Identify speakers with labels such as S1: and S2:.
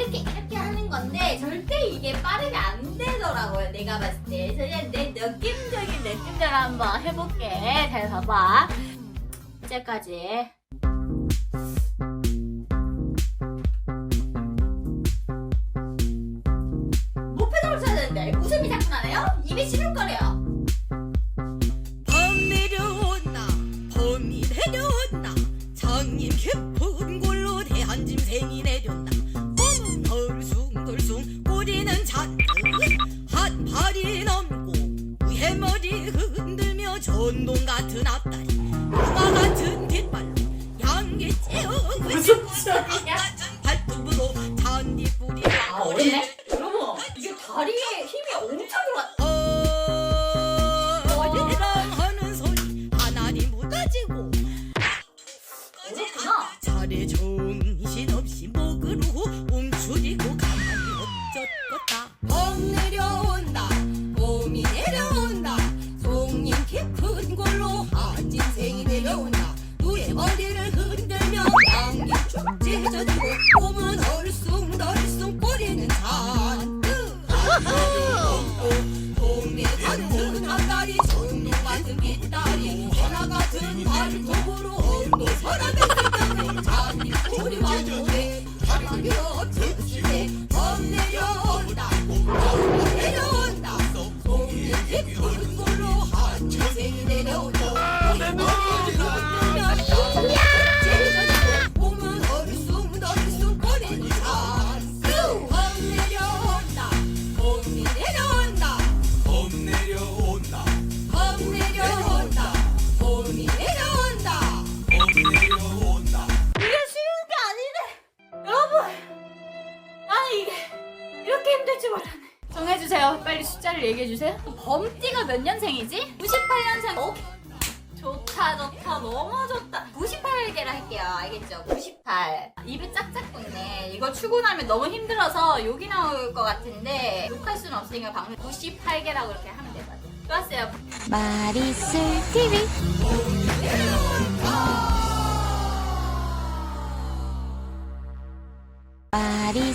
S1: 이렇게 이렇게 하는 건데 절대 이게 빠르게 안 되더라고요. 내가 봤을 때. 그냥 내 느낌적인 느낌대로 한번 해볼게. 잘 봐봐. 이제까지. 목표점을 찾아야 되는데 웃음이 자꾸 나네요? 입이 시름거려요.
S2: 밤 내려온다 장님 깊은 골로 대한 짐승이 내려온다 흔들며 전동 같은 앞다리 용화 같은 뒷발로 머리를 흔들며 양이 쭉 찢어지고 몸은 얼숭덜숭 꼬리는 잔뜩. 동네 같은 앞다리 손동 같은 빗다리 전화 같은 발톱으로 온도 서랍에 쓰는 잔디 꼬리와
S1: 몰랐네. 정해주세요. 빨리 숫자를 얘기해주세요. 범띠가 몇 년생이지? 98년생. 오, 좋다, 좋다. 너무 좋다. 98개를 할게요. 알겠죠? 98. 입이 짝짝 붙네. 이거 출근하면 너무 힘들어서 욕이 나올 것 같은데 욕할 수는 없으니까 방금 98개라고 이렇게 하면 되거든요. 좋았어요.
S3: 마리술 TV 마리술